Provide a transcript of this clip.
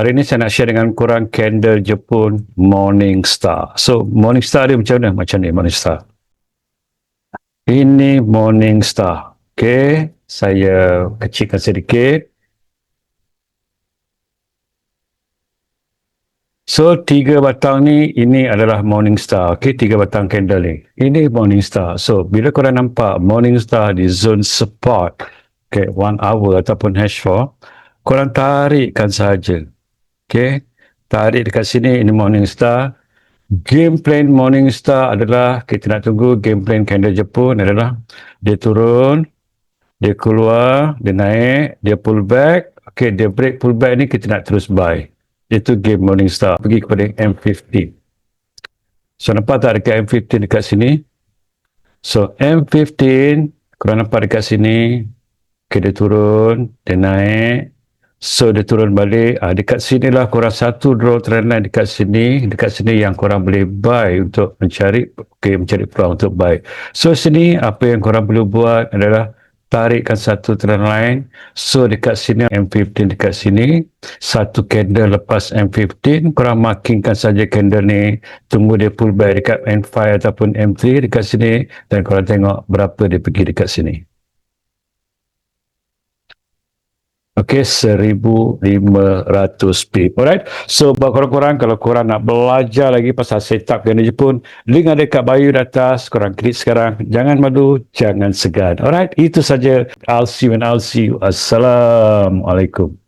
hari ni saya nak share dengan korang candle Jepun Morning Star. So, Morning Star dia macam mana? Macam ni Morning Star. Ini Morning Star. Okay, saya kecilkan sedikit. So, tiga batang ni, ini adalah Morning Star. Okay, tiga batang candle ni. Ini Morning Star. So, bila korang nampak Morning Star di zone support, okay, one hour ataupun hash 4, korang tarikkan saja. Okay, tarik dekat sini, ini Morning Star. Game plan Morning Star adalah, kita nak tunggu game plan candle Jepun adalah, dia turun, dia keluar, dia naik, dia pull back. Okay, dia break pull back ni, kita nak terus buy. Itu game Morningstar pergi kepada M15 so nampak tak dekat M15 dekat sini? So M15 korang nampak dekat sini? Okay, dia turun dia naik so dia turun balik. Ah, dekat sini lah korang satu draw trendline dekat sini. Dekat sini yang korang boleh buy untuk mencari okay, mencari peluang untuk buy. So sini apa yang korang perlu buat adalah tarikkan satu trend line so dekat sini M15 dekat sini. Satu candle lepas M15 korang markingkan saja candle ni. Tunggu dia pull back dekat M5 ataupun M3 dekat sini. Dan korang tengok berapa dia pergi dekat sini Okey, 1500 pip. Alright. So, buat korang-korang, kalau korang nak belajar lagi pasal setup ganda Jepun, link ada kat bio di atas. Korang klik sekarang. Jangan malu, jangan segan. Alright. Itu saja. I'll see you and I'll see you. Assalamualaikum.